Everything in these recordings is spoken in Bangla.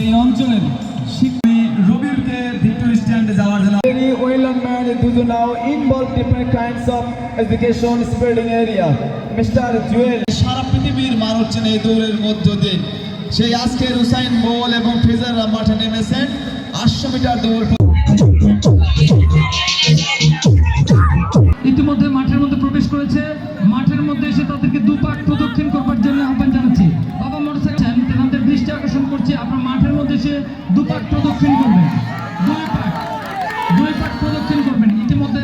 এই অঞ্চলের রবিরকে ভিক্টোরি স্ট্যান্ডে যাওয়ার জন্য Very oil and man do now involve different kinds of education spreading area. Mr. Jewel. সারা পৃথিবীর মানুষ চেনে এই দৌড়ের মধ্য দিয়ে সেই আজকের হুসাইন বোল এবং ফিজাররা মাঠে নেমেছেন আটশো মিটার দৌড় করেছে মাঠের মধ্যে এসে তাদেরকে দুপাক প্রদক্ষিণ করবার জন্য আহ্বান জানাচ্ছি। বাবা মোটরসাইকেল তেনাদের দৃষ্টি আকর্ষণ করছি। আপনার মাঠের মধ্যে এসে দুপাক প্রদক্ষিণ করবেন। পাক, দুই প্রদক্ষিণ করবেন। ইতিমধ্যে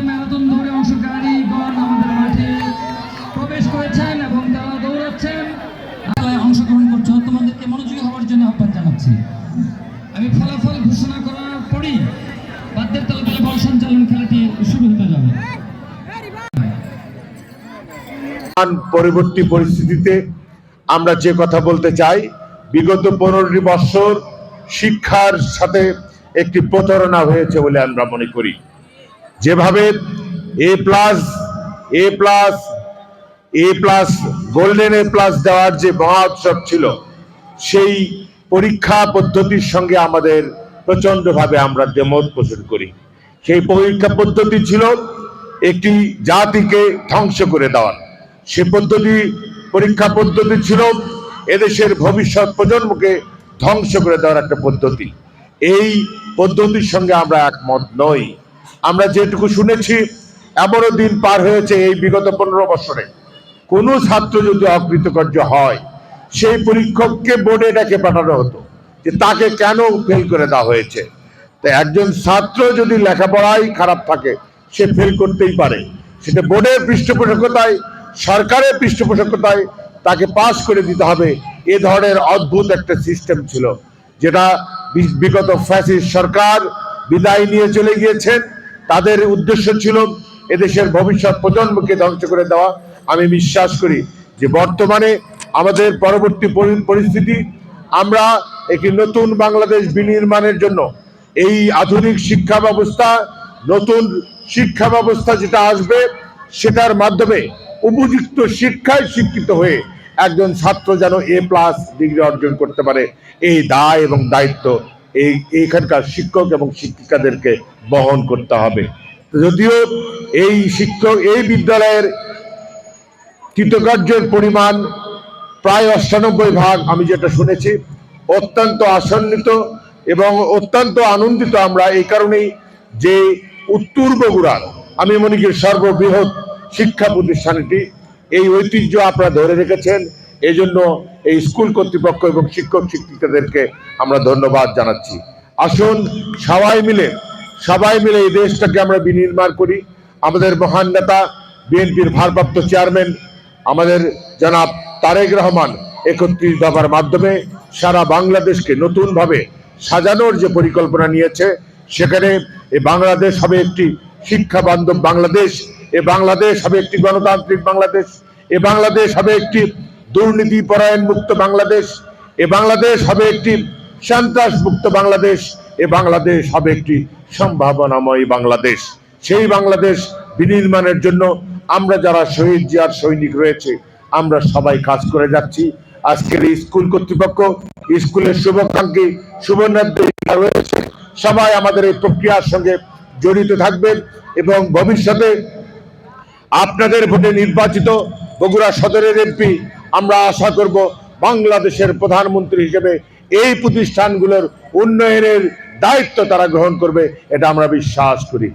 অংশগ্রহণীগণ আমাদের প্রবেশ করেছেন এবং তারা দৌড়াচ্ছেন। অংশগ্রহণ তোমাদেরকে মনোযোগী হওয়ার জন্য আমি ফলাফল ঘোষণা করার পরেই বাদ্যের তালে বল সঞ্চালন খেলাটি শুরু হতে যাবে বর্তমান পরবর্তী পরিস্থিতিতে আমরা যে কথা বলতে চাই, বিগত পনেরোটি বছর শিক্ষার সাথে একটি প্রতারণা হয়েছে বলে আমরা মনে করি। যেভাবে A plus A plus A plus golden A plus দেওয়ার যে মহোৎসব ছিল, সেই পরীক্ষা পদ্ধতির সঙ্গে আমাদের প্রচন্ডভাবে আমরা দেমত পোষণ করি। সেই পরীক্ষা পদ্ধতি ছিল একটি জাতিকে ধ্বংস করে দেওয়ার। সে পদ্ধতি, পরীক্ষা পদ্ধতি ছিল, এদেশের ভবিষ্যৎ প্রজন্মকে ধ্বংস করে দেওয়ার একটা পদ্ধতি। এই পদ্ধতির সঙ্গে আমরা একমত নই। আমরা যেটুকু শুনেছি, এমনও দিন পার হয়েছে এই বিগত পনেরো বছরে। কোনো ছাত্র যদি অকৃতকার্য হয়, সেই পরীক্ষককে বোর্ডে ডেকে পাঠানো হতো যে তাকে কেন ফেল করে দেওয়া হয়েছে। তো একজন ছাত্র যদি লেখাপড়াই খারাপ থাকে, সে ফেল করতেই পারে। সেটা বোর্ডের পৃষ্ঠপোষকতায় সরকারের পৃষ্ঠপোষকতায় তাকে পাস করে দিতে হবে। এ ধরনের অদ্ভুত একটা সিস্টেম ছিল, যেটা বিগত ফ্যাসিস্ট সরকার বিদায় নিয়ে চলে গিয়েছেন। তাদের উদ্দেশ্য ছিল এদেশের ভবিষ্যৎ প্রজন্মকে ধ্বংস করে দেওয়া। আমি বিশ্বাস করি যে বর্তমানে আমাদের পরবর্তী পরিস্থিতি, আমরা একটি নতুন বাংলাদেশ বিনির্মাণের জন্য এই আধুনিক শিক্ষা ব্যবস্থা, নতুন শিক্ষা ব্যবস্থা যেটা আসবে, সেটার মাধ্যমে উপযুক্ত শিক্ষায় শিক্ষিত হয়ে একজন ছাত্র যেন এ প্লাস ডিগ্রি অর্জন করতে পারে। এই দায় এবং দায়িত্ব এই, এইখানকার শিক্ষক এবং শিক্ষিকাদেরকে বহন করতে হবে। যদিও এই শিক্ষক, এই বিদ্যালয়ের কৃতকার্যের পরিমাণ প্রায় অষ্টানব্বই ভাগ, আমি যেটা শুনেছি, অত্যন্ত আসন্নিত এবং অত্যন্ত আনন্দিত আমরা এই কারণেই যে উত্তর বগুড়ার আমি মনে করি সর্ববৃহৎ শিক্ষা প্রতিষ্ঠানটি এই ঐতিহ্য আপনারা ধরে রেখেছেন। এই জন্য এই স্কুল কর্তৃপক্ষ এবং শিক্ষক শিক্ষিকাদেরকে আমরা ধন্যবাদ জানাচ্ছি। আসুন, সবাই মিলে সবাই মিলে এই দেশটাকে আমরা বিনির্মাণ করি। আমাদের মহান নেতা, বিএনপির ভারপ্রাপ্ত চেয়ারম্যান, আমাদের জনাব তারেক রহমান একত্রিশ দফার মাধ্যমে সারা বাংলাদেশকে নতুনভাবে সাজানোর যে পরিকল্পনা নিয়েছে, সেখানে এই বাংলাদেশ হবে একটি শিক্ষা বান্ধব বাংলাদেশ। এ বাংলাদেশ হবে একটি গণতান্ত্রিক বাংলাদেশ, এ বাংলাদেশ হবে একটি দুর্নীতি পরায়ণ মুক্ত বাংলাদেশ, এ বাংলাদেশ হবে একটি সন্ত্রাস মুক্ত বাংলাদেশ, এ বাংলাদেশ হবে একটি সম্ভাবনাময় বাংলাদেশ। সেই বাংলাদেশ বিনির্মাণের জন্য আমরা যারা শহীদ জিয়ার সৈনিক রয়েছে, আমরা সবাই কাজ করে যাচ্ছি। আজকের স্কুল কর্তৃপক্ষ, স্কুলের শুভাকাঙ্ক্ষী শুভনার্থী রয়েছে। সবাই আমাদের এই প্রক্রিয়ার সঙ্গে জড়িত থাকবেন এবং ভবিষ্যতে আপনাদের ভোটে নির্বাচিত বগুড়া সদরের এমপি আমরা আশা করব বাংলাদেশের প্রধানমন্ত্রী হিসেবে এই প্রতিষ্ঠানগুলোর উন্নয়নের দায়িত্ব তারা গ্রহণ করবে, এটা আমরা বিশ্বাস করি।